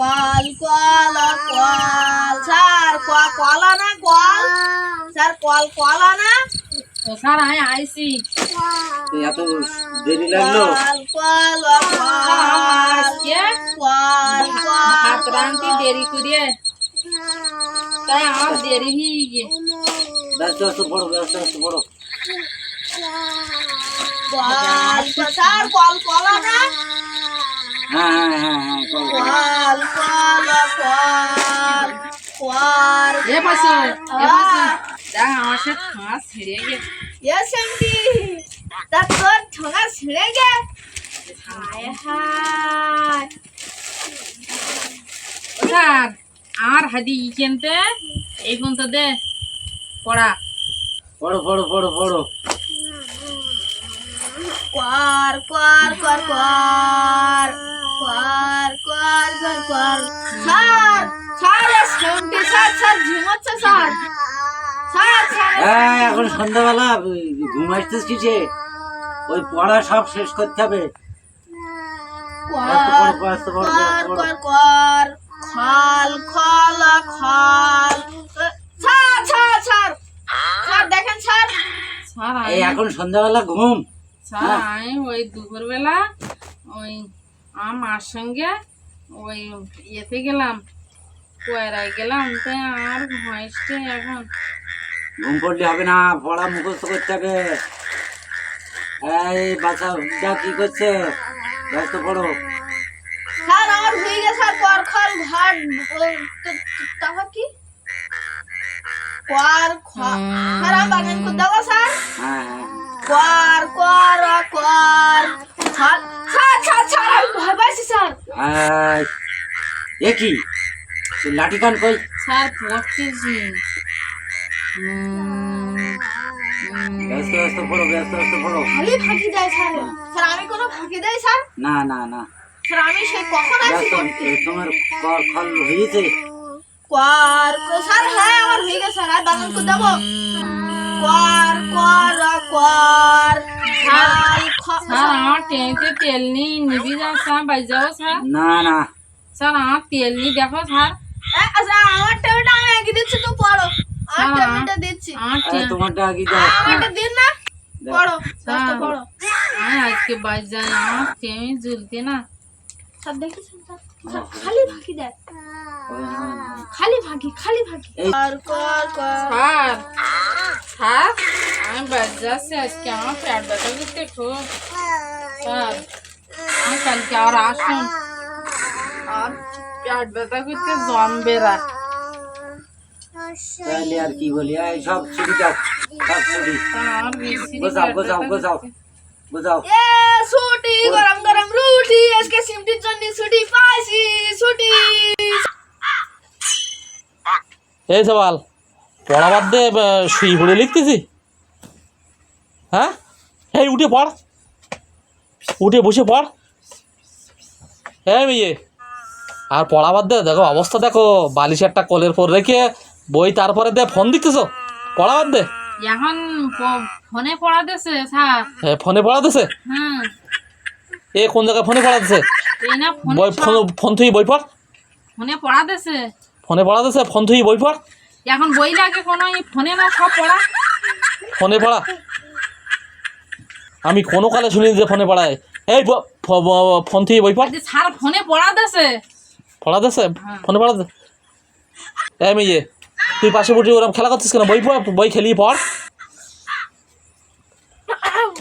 Call কল call sir ক- কলা না কল স্যার কল কলা না ও স্যার আমি আইসি এত দেরি লাগল কল কল কল আজকে কল ভাত কল রাঁধতে দেরি করে তাই আমার দেরি হয়ে গিয়ে ব্যস্ত ব্যস্ত পড়ো ব্যস্ত ব্যস্ত পড়ো কল স্যার কল কলা না হ্যাঁ হ্যাঁ হ্যাঁ হ্যাঁ কল এ তা তোর ঠোঙা ছিঁড়ে গে হায় হায় আমার হাদি কিনতে এই পর্যন্ত দে পড়া পড়ো পড়ো পড়ো পড়ো কর কর কর কর এখন সন্ধ্যাবেলা ঘুম আসতেছ কিসে? ওই পড়া সব শেষ করতে হবে। খল খল খল। দেখেন স্যার। স্যার এই এখন সন্ধ্যাবেলা ঘুম। স্যার আমি ওই দুপুরবেলা ওই আমার সঙ্গে ওই ইয়েতে গেলাম। কয়রায় গেলাম তাই আমার ভয়েসটা এখন ঘুম পড়লে হবে না পড়া মুখস্থ করতে হবে। এই বাচ্চা যা কি করছে? ব্যস্ত পড়ো। স্যার আমার হয়ে গেছে স্যার কর খল ঘর কি? কর খল স্যার আমি বাগান করে দেবো স্যার। হ্যাঁ হ্যাঁ। কর কর কর স্যার স্যার স্যার আমি ভয় পাইছি স্যার। এ কি? লাঠি কান কই স্যার পড়তেছি ব্যস্ত ব্যস্ত পড়ো ব্যস্ত ব্যস্ত পড়ো। খালি ফাঁকি দেয় স্যার। স্যার আমি কোনো ফাঁকি দেয় স্যার? না না না। স্যার আমি সে কখন আছি করতে তোমার কর খল হয়েছে? কর স্যার হ্যাঁ আমার হয়ে গেছে স্যার আর বাগান করে দেবো। কর কর কর স্যার আমার ট্রেনিতে তেল নেই নিবি যাও স্যার বাই না না। স্যার আমার তেল নেই দেখো স্যার। আমার টেবিলটা আমি এগিয়ে দিচ্ছি তো পড়ো আমার স্যার, টেবিলটা দিচ্ছি আমার আরে ট্রেন তোমারটা আগে দাও আমারটা দিন না দাও। পড়ো স্যার দশটা পড়ো আমি আজকে বাই যাই আমার ট্রেন ঝুলতে না স্যার দেখেছেন স্যার স্যার, খালি ফাঁকি দেয় খালি ফাঁকি খালি ফাঁকি এই- কর কর কর স্যার স্যার আমি বাড়ি যাচ্ছি আজকে আমার পেট ব্যথা করতে খুব স্যার আমি কালকে আর আসুন আর পেট ব্যথা করতে জমবে তাহলে আর কি বলি? এই সব ছুটি দাও সব ছুটি এ ছুটি গরম গরম রুটি আজকে সিমটির জন্য ছুটি পাইছি ছুটি। এই সবাল পড়া বাদ দে আহ, শুয়ে পড়ে লিখতেছি। হ্যাঁ? এই উঠে পড়। উঠে বসে পড়। হ্যাঁ মেয়ে। আর পড়া বাদ দে দেখো অবস্থা দেখো বালিশ একটা কলের পর রেখে বই তারপরে দে ফোন দিতেছো? পড়া বাদ দে। এখন ফোনে পড়া দিছে স্যার। হ্যাঁ ফোনে পড়া দিছে? হ্যাঁ এ কোন জায়গায় ফোনে পড়া দিছে? বই ফোন ফোন তুই বই পড়। ফোনে পড়া দিছে। ফোনে পড়া দিছে ফোন তুই বই পড়। এখন বই লাগে কোনো ফোনে না সব পড়া। ফোনে পড়া। আমি কোনো কালে শুনিনি যে ফোনে পড়ায়। এই ফোন থেকে বই পড়। স্যার ফোনে পড়া দিছে। পড়াতে দেশে হ্যাঁ। ফোনে পড়াতে এই মেয়ে তুই পাশে বসে ওরকম খেলা করছিস কেন? বই পড় বই খেলি পড়।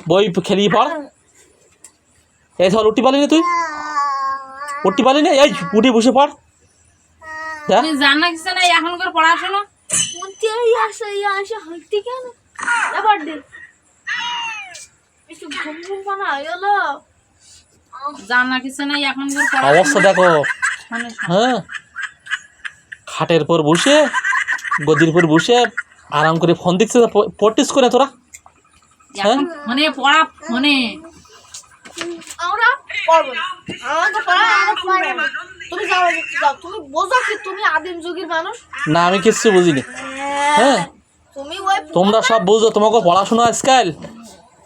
বই খেলি পড়। এই ধর উঠি পালি না তুই। উঠতে পারলি না এই উঠি বসে পড়। জানা কিছু না এখন করে পড়াশোনা? অবশ্য দেখো। মানে হ্যাঁ। খাটের পর বসে গদির পর বসে আরাম করে ফোন দেখছিস প্র্যাকটিস করে তোরা? হ্যাঁ? পড়া ফোনে। না। আমি কিচ্ছু বুঝিনি। হ্যাঁ, হ্যাঁ? তোমরা সব বুঝো তোমাকে পড়াশুনো আজকাল।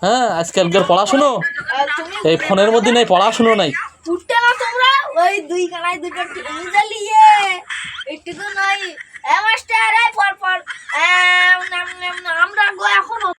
হ্যাঁ আজকালকার পড়াশুনো? এই ফোনের মধ্যে নাই পড়াশুনো নাই। ওই দুই খানায় দুটো টিভি চালিয়ে একটু তো নয়। মাস্টার পর পর। আমরা গো এখনও।